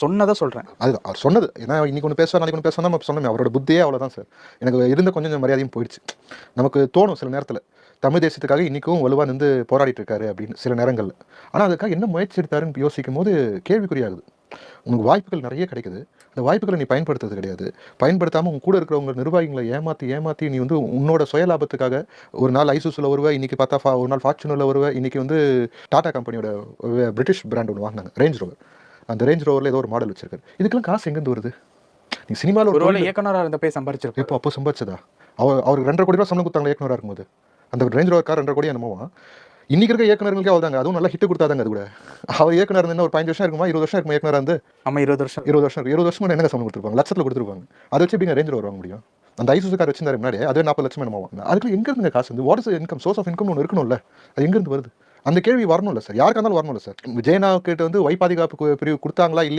சொன்னதை சொல்கிறேன் அதுதான் அவர் சொன்னது. ஏன்னா இன்னைக்கு ஒன்று பேசுவார் நாளைக்கு ஒன்று பேசுவார் நம்ம சொன்னோமே அவரோட புத்தியே அவ்வளோதான் சார். எனக்கு இருந்த கொஞ்சம் கொஞ்சம் மரியாதையும் போயிடுச்சு. நமக்கு தோணும் சில நேரத்தில் தமிழ் தேசத்துக்காக இன்றைக்கும் வலுவாக நின்று போராடிட்டு இருக்காரு அப்படின்னு சில நேரங்களில். ஆனால் அதுக்காக என்ன முயற்சி எடுத்தாருன்னு யோசிக்கும் போது கேள்விக்குறியாகுது. உனக்கு வாய்ப்புகள் நிறைய கிடைக்குது. அந்த வாய்ப்புகளை நீ பயன்படுத்துறது கிடையாது. பயன்படுத்தாமல் உங்க கூட இருக்கிறவங்க நிர்வாகிகளை ஏமாற்றி ஏமாற்றி நீ வந்து உன்னோட சுய லாபத்துக்காக ஒரு நாள் ஐசூஸில் வருவ இன்னைக்கு பார்த்தா ஃபா- ஒரு நாள் ஃபார்ச்சுனரில் வருவ இன்னைக்கு வந்து டாடா கம்பெனியோட பிரிட்டிஷ் பிராண்ட் ஒன்று வாங்கினாங்க ரேஞ்ச் ரோவர். அந்த ரேஞ்ச் ரோவரில் ஏதோ ஒரு மாடல் வச்சிருக்காரு. இதுக்கெல்லாம் காசு எங்கேருந்து வருது? நீ சினிமாவில் ஒரு ஒருவேளை இயக்குனரா இருந்த போய் சம்பாரிச்சிருப்போம் இப்போ அப்போ சம்பாதிச்சதா அவர் அவருக்கு ரெண்டரை கோடி ரூபா சம்பளம் கொடுத்தாங்க இயக்குனராக இருக்கும்போது? அந்த ரேஞ்ச் ரோவர் கார் ரெண்டரை கோடி என்னமோவா? இன்னைக்கு இருக்க இயக்குனர்களுக்கே அவ்வளோதாங்க அதுவும் நல்லா ஹிட் கொடுத்தாதாங்க அது கூட. அவர் இயக்குனர் இருந்தா ஒரு பதினஞ்சு வருஷம் இருக்குமா இருபது வருஷம் இருக்குமா இயக்குனராக இருந்து? ஆமா இருபது வருஷம். இருபது வருஷம். இருபது வருஷம் என்னங்க சம்பளம் கொடுத்துருப்பாங்க? லட்சத்தில் கொடுத்துருப்பாங்க. அதை வச்சு எப்படிங்க ரேஞ்ச் ரோவர் வாங்க முடியும்? அந்த ஐசூசு கார் வச்சிருந்தாரு முன்னாடி அது நாற்பது லட்சம் என்னமோ வாங்க அதுக்கு எங்க இருந்துங்க காசு? வந்து what is income source of income ஒன்று இருக்கணும்ல. அது எங்க இருந்து வருது? அந்த கேள்வி வரணும்ல சார்? யாருக்கா இருந்தாலும் வரணும்ல சார்? விஜயனா கிட்ட வந்து வை பாதுகாப்பு பிரிவு கொடுத்தாங்களா இல்லையா?